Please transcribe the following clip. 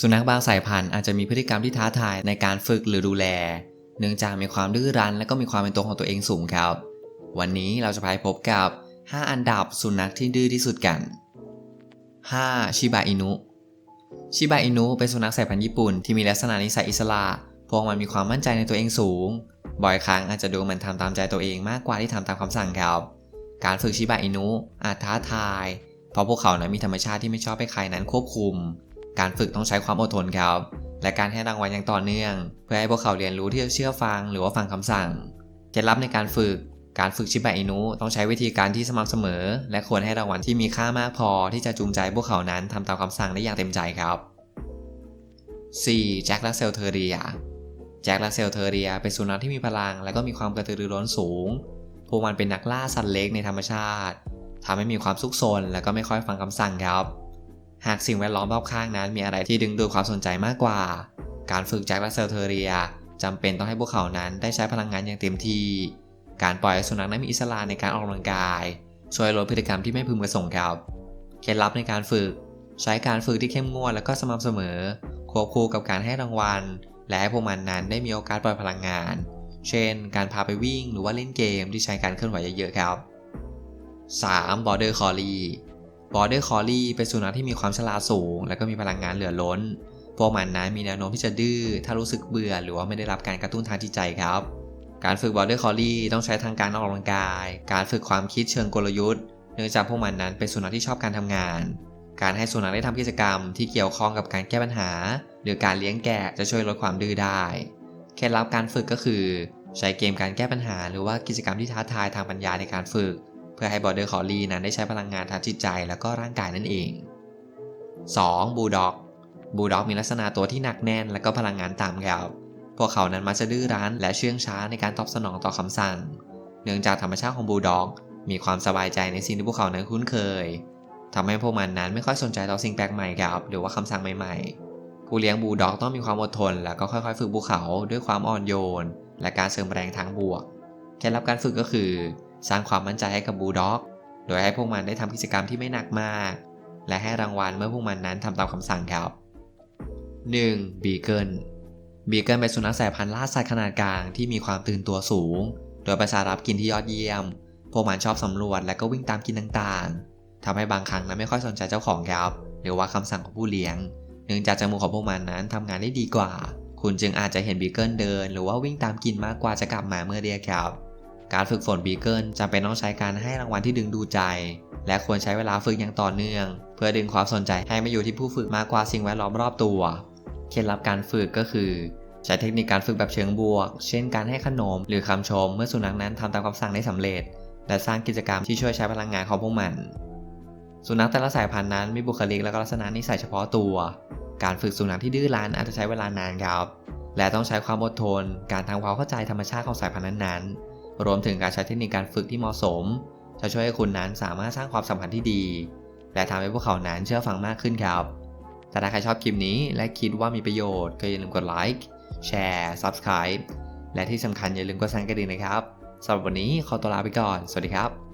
สุนัขบางสายพันธุ์อาจจะมีพฤติกรรมที่ท้าทายในการฝึกหรือดูแล เนื่องจากมีความดื้อรั้นและก็มีความเป็นตัวของตัวเองสูงครับ วันนี้เราจะพาไปพบกับ 5 อันดับสุนัขที่ดื้อที่สุดกัน 5. ชิบะอินุ ชิบะอินุเป็นสุนัขสายพันธุ์ญี่ปุ่นที่มีลักษณะนิสัยอิสระ พวกมันมีความมั่นใจในตัวเองสูง บ่อยครั้งอาจจะดูเหมันทำตามใจตัวเองมากกว่าที่ทำตามคำสั่งครับ การฝึกชิบะอินุอาจท้าทาย เพราะพวกเขานั้นมีธรรมชาติที่ไม่ชอบให้ใครนั้นควบคุม การฝึกต้องใช้ความอดทนครับ และการให้รางวัลอย่างต่อเนื่อง เพื่อให้พวกเขาเรียนรู้ที่จะเชื่อฟังหรือว่าฟังคำสั่งเคล็ดลับในการฝึกการฝึกชิบะอินุต้องใช้วิธีการที่สม่ำเสมอ และควรให้รางวัลที่มีค่ามากพอที่จะจูงใจพวกเขานั้นทำตามคำสั่งได้อย่างเต็มใจครับ 4. แจ็คและเซลเทอเรียแจ็คและเซลเทอเรียเป็นสุนัขที่มีพลัง และก็มีความกระตือรือร้นสูง พวกมันเป็นนักล่าสัตว์เล็กในธรรมชาติทำให้มีความซุกซนและก็ไม่ค่อยฟังคำสั่งครับ หากสิ่งแวดล้อมรอบข้างนั้นมีอะไรที่ดึงดูดความสนใจมากกว่า การฝึกแจ็คและเซลเทอเรียจำเป็นต้องให้พวกเขานั้นได้ใช้พลังงานอย่างเต็มที่ การปล่อยสุนัขนั้นมีอิสระในการออกกำลังกาย ช่วยลดพฤติกรรมที่ไม่พึงประสงค์ครับ เคล็ดลับในการฝึก ใช้การฝึกที่เข้มงวดและก็สม่ำเสมอ ควบคู่กับการให้รางวัล และให้พวกมันนั้นได้มีโอกาสปล่อยพลังงาน เช่น การพาไปวิ่งหรือว่าเล่นเกมที่ใช้การเคลื่อนไหวเยอะๆครับ 3. Border Collie Border Collie เป็นสุนัขที่มีความฉลาดสูง และก็มีพลังงานเหลือล้น พวกมันนั้นมีแนวโน้มที่จะดื้อ ถ้ารู้สึกเบื่อหรือว่าไม่ได้รับการกระตุ้นทางจิตใจครับ การฝึก Border Collie ต้องใช้ทางการออกกำลังกาย การฝึกความคิดเชิงกลยุทธ์ เนื่องจากพวกมันนั้นเป็นสุนัขที่ชอบการทำงาน การให้สุนัขได้ทำกิจกรรมที่เกี่ยวข้องกับการแก้ปัญหา หรือการเลี้ยงแกะจะช่วยลดความดื้อได้ เคล็ดลับการฝึกก็คือ ใช้เกมการแก้ปัญหา หรือว่ากิจกรรมที่ท้าทายทางปัญญาในการฝึก เพื่อให้ Border Collie นั้นได้ใช้พลังงานทางจิตใจและก็ร่างกายนั่นเอง 2. Bulldog Bulldog มีลักษณะตัวที่หนักแน่นและก็พลังงานต่ำครับพวกเขานั้นมักจะดื้อรั้นและเชื่องช้าในการตอบสนองต่อคำสั่ง เนื่องจากธรรมชาติของ Bulldog มีความสบายใจในสิ่งที่พวกเขานั้นคุ้นเคยทำให้พวกมันนั้นไม่ค่อยสนใจต่อสิ่งแปลกใหม่ครับหรือว่าคำสั่งใหม่ๆ ผู้เลี้ยงบูลด็อกต้องมีความอดทน แล้วก็ค่อยๆ ฝึกพวกเขาด้วยความอ่อนโยน และการเสริมแรงทางบวก เคล็ดลับการฝึกก็คือ สร้างความมั่นใจให้กับบูลด็อก โดยให้พวกมันได้ทำกิจกรรมที่ไม่หนักมาก และให้รางวัลเมื่อพวกมันนั้นทำตามคำสั่งครับ 1. บีเกิลบีเกิลเป็นสุนัขสายพันธุ์ล่าสัตว์ขนาดกลางที่มีความตื่นตัวสูง โดยประสารับกินที่ยอดเยี่ยม พวกมันชอบสำรวจและก็วิ่งตามกินต่างๆทำให้บางครั้งนั้นไม่ค่อยสนใจเจ้าของครับ หรือว่าคำสั่งของผู้เลี้ยง เนื่องจากจมูกของพวกมันนั้นทำงานได้ดีกว่า คุณจึงอาจจะเห็นบีเกิลเดิน หรือว่าวิ่งตามกินมากกว่าจะกลับมาเมื่อเรียกครับ การฝึกฝนบีเกิลจำเป็นต้องใช้การให้รางวัลที่ดึงดูใจ และควรใช้เวลาฝึกอย่างต่อเนื่อง เพื่อดึงความสนใจให้มาอยู่ที่ผู้ฝึกมากกว่าสิ่งแวดล้อมรอบตัว เคล็ดลับการฝึกก็คือ ใช้เทคนิคการฝึกแบบเชิงบวก เช่นการให้ขนมหรือคำชม เมื่อสุนัขนั้นทำตามคำสั่งได้สำเร็จ และสร้างกิจกรรมที่ช่วยใช้พลังงานของพวกมัน สุนัขแต่ละสายพันธุ์นั้นมีบุคลิกและลักษณะนิสัยเฉพาะตัว การฝึกสุนัขที่ดื้อรั้นอาจจะใช้เวลานานครับ และต้องใช้ความอดทน การทำความเข้าใจธรรมชาติของสายพันธุ์นั้นๆ รวมถึงการใช้เทคนิคการฝึกที่เหมาะสม จะช่วยให้คุณนั้นสามารถสร้างความสัมพันธ์ที่ดี และทำให้พวกเขานั้นเชื่อฟังมากขึ้นครับถ้าใครชอบคลิปนี้และคิดว่ามีประโยชน์ก็อย่าลืมกดไลค์แชร์ Subscribe และที่สำคัญอย่าลืมกดสั่นกระดิ่งนะครับสำหรับวันนี้ขอตัวลาไปก่อน สวัสดีครับ